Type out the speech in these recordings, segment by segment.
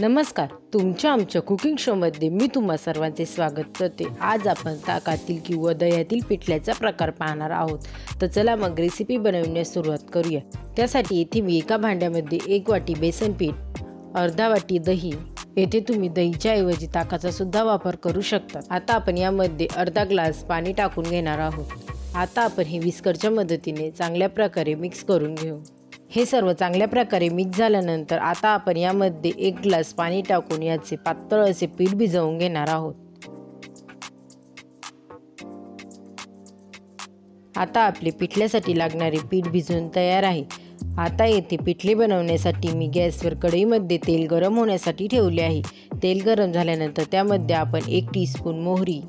नमस्कार. तुमच्या आमच्या कुकिंग शोमध्ये मी तुम्हा सर्वांचे स्वागत करते. आज आपण ताकातील किंवा दह्यातील पिठल्याचा प्रकार पाहणार आहोत. तर चला मग रेसिपी बनवण्यास सुरुवात करूया. त्यासाठी येथे मी एका भांड्यामध्ये एक वाटी बेसन पीठ अर्धा वाटी दही येथे तुम्ही दहीच्या ऐवजी ताकाचा सुद्धा वापर करू शकता. आता आपण यामध्ये अर्धा ग्लास पाणी टाकून घेणार आहोत. आता आपण हे विस्करच्या मदतीने चांगल्या प्रकारे मिक्स करून घेऊ. हे सर्व चांगल्या प्रकारे मिक्स झाल्यानंतर आता आपण यामध्ये एक ग्लास पाणी टाकून याचे पातळ असे पीठ भिजवून घेणार आहोत. आता आपले पिठल्यासाठी लागणारे पीठ भिजवून तयार आहे. आता येथे पिठले बनवण्यासाठी मी गॅसवर कढईमध्ये तेल गरम होण्यासाठी ठेवले आहे. तेल गरम झाल्यानंतर त्यामध्ये आपण एक टीस्पून मोहरी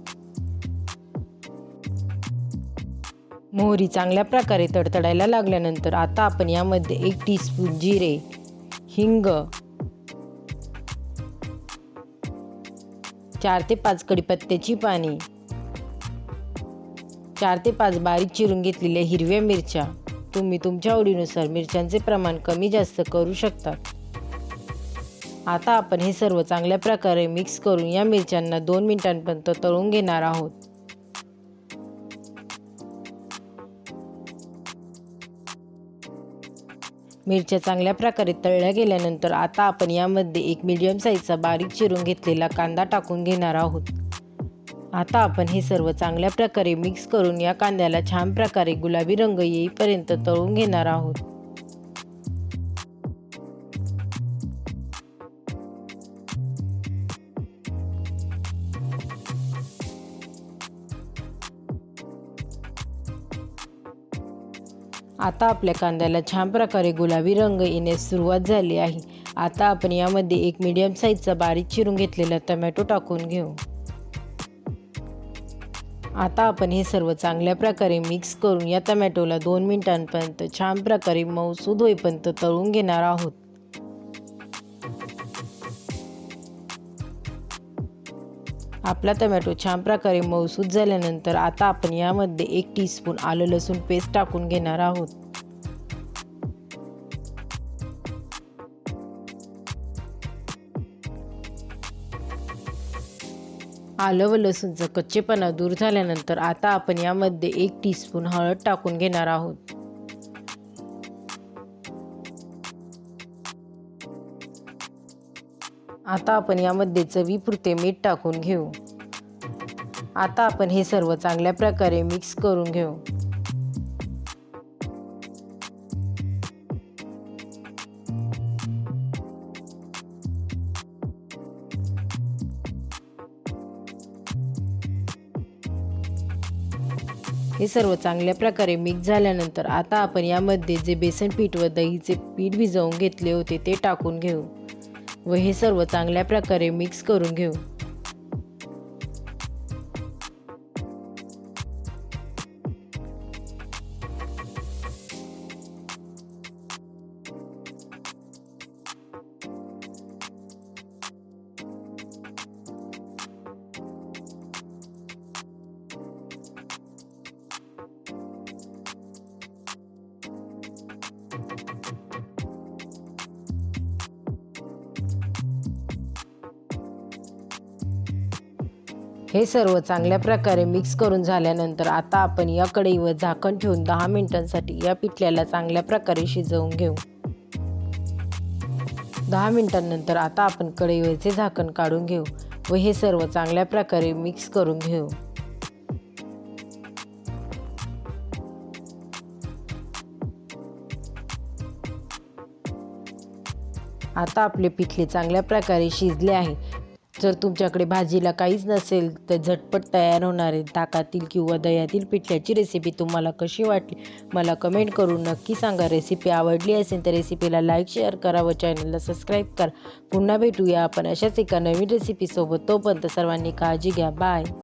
मोहरी चांगल्या प्रकारे तडतडायला लागल्यानंतर आता आपण यामध्ये एक टीस्पून जिरे हिंग चार ते पाच कडीपत्त्याची पाने चार ते पाच बारीक चिरून घेतलेल्या हिरव्या मिरच्या. तुम्ही तुमच्या आवडीनुसार मिरच्यांचे प्रमाण कमी जास्त करू शकता. आता आपण हे सर्व चांगल्या प्रकारे मिक्स करून या मिरच्यांना दोन मिनिटांपर्यंत तळून घेणार आहोत. मिरच्या चांगल्या प्रकारे तळल्या गेल्यानंतर आता आपण यामध्ये एक मीडियम साईजचा बारीक चिरून घेतलेला कांदा टाकून घेणार आहोत. आता आपण हे सर्व चांगल्या प्रकारे मिक्स करून या कांद्याला छान प्रकारे गुलाबी रंग येईपर्यंत तळून घेणार आहोत. आता आपल्या कांद्याला छान प्रकारे गुलाबी रंग येण्यास सुरुवात झाली आहे. आता आपण यामध्ये एक मीडियम साईजचा बारीक चिरून घेतलेला टमॅटो टाकून घेऊ. आता आपण हे सर्व चांगल्या प्रकारे मिक्स करून या टमॅटोला दोन मिनिटांपर्यंत छान प्रकारे मऊसूद होईपर्यंत तळून घेणार आहोत. आपला टमॅटो छान प्रकारे मऊसूद झाल्यानंतर आता आपण यामध्ये एक टीस्पून आलं लसूण पेस्ट टाकून घेणार आहोत. आलं व लसूणचं कच्चेपणा दूर झाल्यानंतर आता आपण यामध्ये एक टीस्पून हळद टाकून घेणार आहोत. आता आपण यामध्ये चवीपुरते मीठ टाकून घेऊ. आता आपण हे सर्व चांगल्या प्रकारे मिक्स करून घेऊ. हे सर्व चांगल्या प्रकारे मिक्स झाल्यानंतर आता आपण यामध्ये जे बेसन पीठ व दहीचे पीठ भिजवून घेतले होते ते टाकून घेऊ. व हे सर्व चांगल्या प्रकारे मिक्स करून घेऊ. हे सर्व चांगल्या प्रकारे मिक्स करून झाल्यानंतर आता आपण या कढईवर झाकण ठेवून दहा मिनिटांसाठी या पिठल्याला चांगल्या प्रकारे शिजवून घेऊ. दहा मिनिटांनंतर आता आपण कढईवरचे झाकण काढून घेऊ व हे सर्व चांगल्या प्रकारे मिक्स करून घेऊ. आता आपले पिठले चांगल्या प्रकारे शिजले आहे जर तुमच्याकडे भाजीला काहीच नसेल तर झटपट तयार होणारे ताकातील किंवा दह्यातील पिठल्याची रेसिपी तुम्हाला कशी वाटली? मला कमेंट करून नक्की सांगा. रेसिपी आवडली असेल तर रेसिपीला लाईक शेअर करा व चॅनलला सबस्क्राईब करा. पुन्हा भेटूया आपण अशाच एका नवीन रेसिपीसोबत तोपर्यंत सर्वांनी काळजी घ्या. बाय